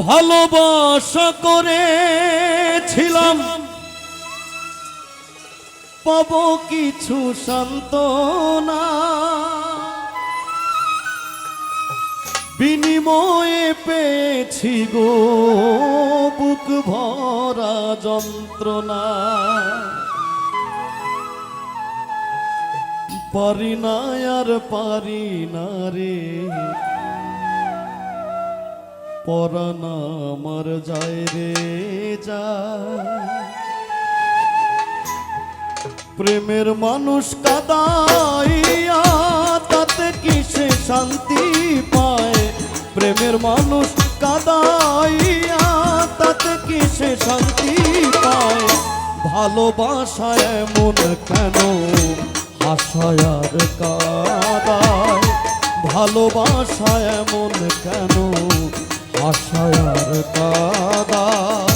ভালোবাসা করেছিলাম। পাব কিছু সান্ত্বনা। বিনিময়ে পেয়েছি গো বুক ভরা যন্ত্রণা। পারি না আর পারি না রে। পরাণ আমার যায় রে, যায়। প্রেমের মানুষ কাদাইয়া, তাতে কিসে শান্তি পায়? প্রেমের মানুষ কাদাইয়া, তাতে কিসে শান্তি পায়? ভালোবাসায় এমন কেন আশায় আর কাদায়? ভালোবাসায় এমন কেন আশায় আর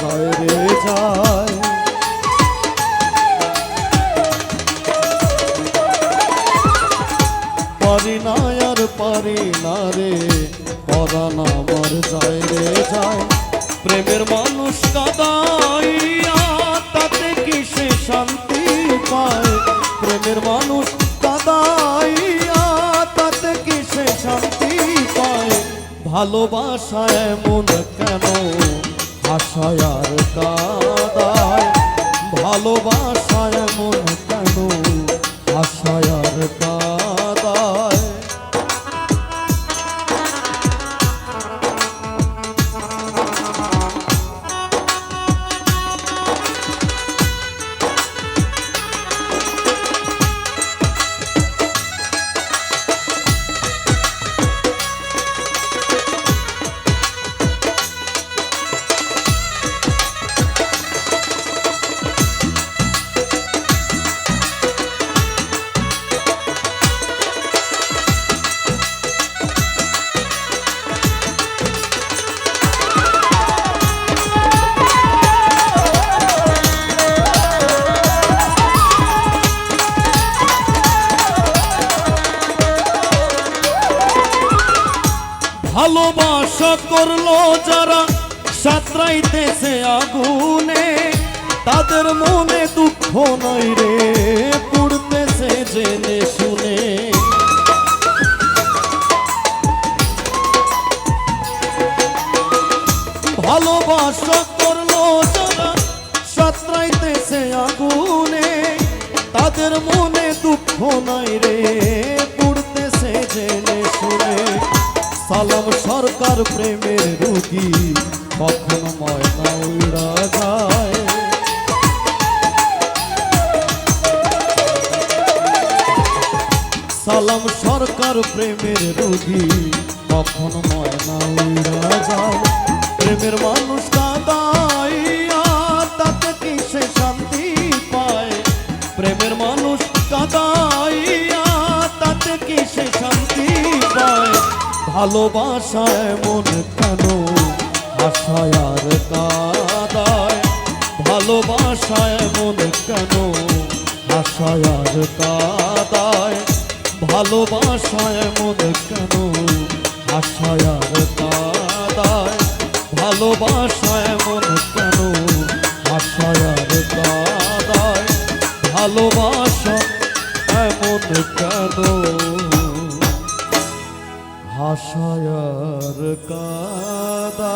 যায় রে যায়। পারি না মানুষ কাদাইয়া তাতে শান্তি পায়? প্রেমের মানুষ কাদাইয়া তাতে কিসে শান্তি পায়? ভালোবাসা এমন কেন? আশায় আর কাদায় ভালোবাসা ভালোবাসা করল যারা, সাঁতরাইতেছে আগুনে। তাদের মনে দুঃখ নাই রে, পুড়তেছে জেনে শুনে। ভালোবাসা করল যারা, সাঁতরাইতেছে আগুনে। তাদের মনে দুঃখ নাই রে, পুড়তেছে জেনে শুনে। সালাম সরকার প্রেমের রুগী, কখন ময়না উড়া যায়। সালাম সরকার প্রেমের রোগী, কখন ময়না উড়া যায়। প্রেমের মানুষ শান্তি পায়? প্রেমের মানুষ কাদাইয়া তাতে কিসে ভালোবাসা এমন কেন? আশায় আর কাদায় ভালোবাসা এমন কেন? আশায় আর কাদায় ভালোবাসা এমন কেন? আশায় আর কাদায় ভালোবাসা এমন কেন? হাসায় আর কাদায় ভালোবাসা এমন কেন? হাসায় আর কাদায়